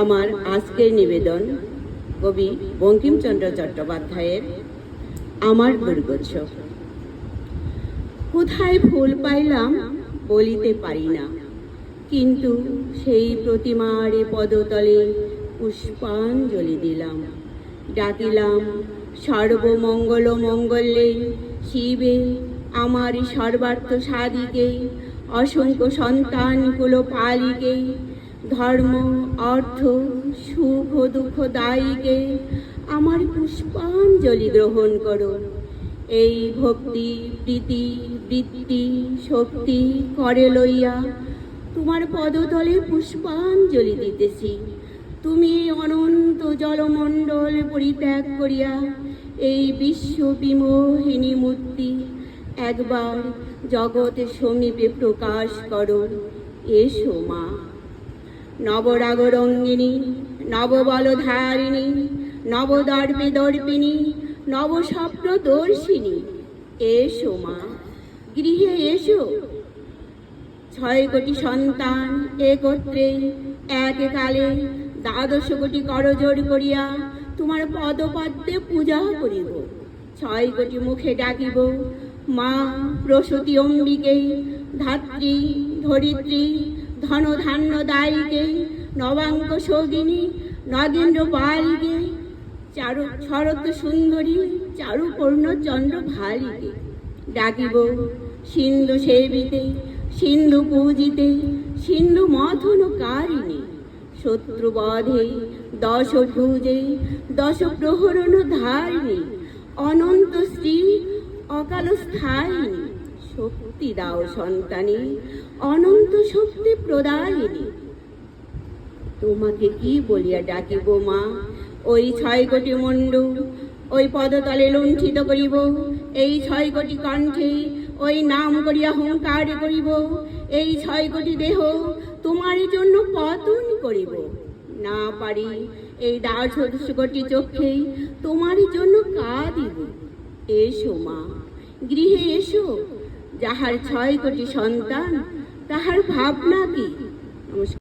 আমার আজকের নিবেদন কবি বঙ্কিমচন্দ্র চট্টোপাধ্যায়ের আমার দুর্গোৎসব। কোথায় ফুল পাইলাম বলিতে পারি না, কিন্তু সেই প্রতিমার পদতলে পুষ্পাঞ্জলি দিলাম। ডাকিলাম, সর্বমঙ্গল মঙ্গলে শিবে আমার সর্বার্থ সাদিকে অসংখ্য সন্তান কুলো পালিকে ধর্ম, অর্থ সুখ দুঃখ, দায়ীকে আমার পুষ্পাঞ্জলি গ্রহণ করো। এই ভক্তি, প্রীতি, বৃত্তি, শক্তি করে লইয়া তোমার পদতলে পুষ্পাঞ্জলি দিতেছি। তুমি অনন্ত জলমণ্ডল পরিত্যাগ করিয়া এই বিশ্ব বিমোহিনী মূর্তি একবার জগতের সমীপে প্রকাশ করো। এসো মা। নবরাগরঙ্গিনী, নববলধারিণী নবদর্পে দর্পিণী নবস্বপ্ন দর্শিনী এসো মা, গৃহে এসো। ছয় কোটি সন্তান একত্রে, এককালে দ্বাদশ কোটি করজোড় করিয়া তোমার পদপদ্মে পূজা করিব। ছয় কোটি মুখে ডাকিব, মা প্রসূতি অম্বিকে, ধাত্রী, ধরিত্রী ধন ধান্য দায়ীকে নবাঙ্গ সগিনী নগেন্দ্র বালিকে চারু, শরৎ সুন্দরী, চারুপূর্ণ চন্দ্র ভালিকে ডাকিব সিন্ধু সেবিতে, সিন্ধু পূজিতে, সিন্ধু মথন কারিণী শত্রুবধে দশ ভুজে, দশ প্রহরণ ধারিণী। অনন্ত শ্রী অকাল স্থায়িনী শক্তি দাও সন্তানী, অনন্ত শক্তি প্রদায়িনী। তোমাকে কি বলিয়া ডাকিব মা? ওই ছয় কোটি মুন্ডু ওই পদতলে লুণ্ঠিত করিব, এই ছয় কোটি কণ্ঠে ওই নাম করিয়া হুঙ্কার করিব, এই ছয় কোটি দেহ তোমার জন্য পতন করিব। না পারি এই দাস কোটি চোখে তোমার জন্য কা কাঁদিব। এসো মা, গৃহে এসো। যাহার ছয় কোটি সন্তান তাহার ভাবনা কি?